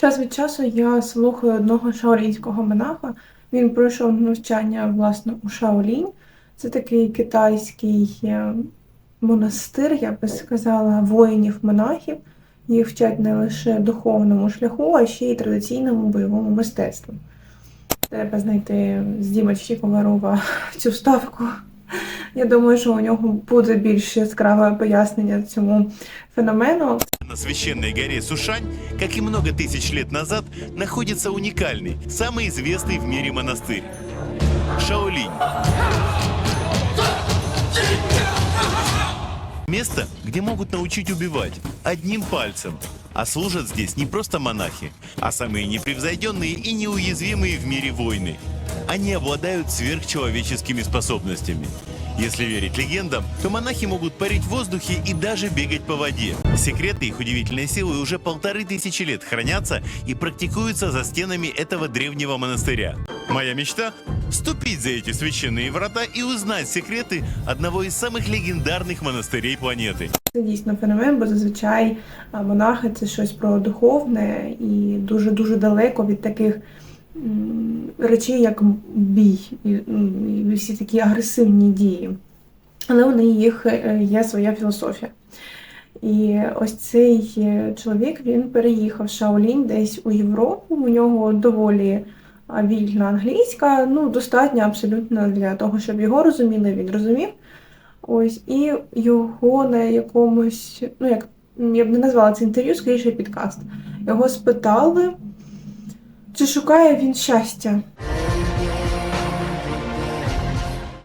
Час від часу я слухаю одного шаолінського монаха. Він пройшов навчання власне у Шаолінь. Це такий китайський е, монастир, я би сказала, воїнів-монахів. Їх вчать не лише духовному шляху, а ще й традиційному бойовому мистецтву. Треба знайти з Дімочки Комарова цю вставку. Я думаю, що у нього буде більш яскраве пояснення цьому феномену. На священной горе Сушань, как и много тысяч лет назад, находится уникальный, самый известный в мире монастырь – Шаолинь. Место, где могут научить убивать одним пальцем. А служат здесь не просто монахи, а самые непревзойденные и неуязвимые в мире воины. Они обладают сверхчеловеческими способностями. Если верить легендам, то монахи могут парить в воздухе и даже бегать по воде. Секреты их удивительной силы уже полторы тысячи лет хранятся и практикуются за стенами этого древнего монастыря. Моя мечта – вступить за эти священные врата и узнать секреты одного из самых легендарных монастырей планеты. Це дійсно феномен, бо зазвичай а, монахи це щось про духовне і дуже дуже далеко від таких м, речей, як бій, і, всі такі агресивні дії. Але у них е, є своя філософія. І ось цей е, чоловік він переїхав Шаолінь десь у Європу. У нього доволі вільна англійська, ну достатньо абсолютно для того, щоб його розуміли, він розумів. Ось, і його на якомусь, ну як я б не назвала це інтерв'ю, скоріше підкаст. Його спитали, чи шукає він щастя.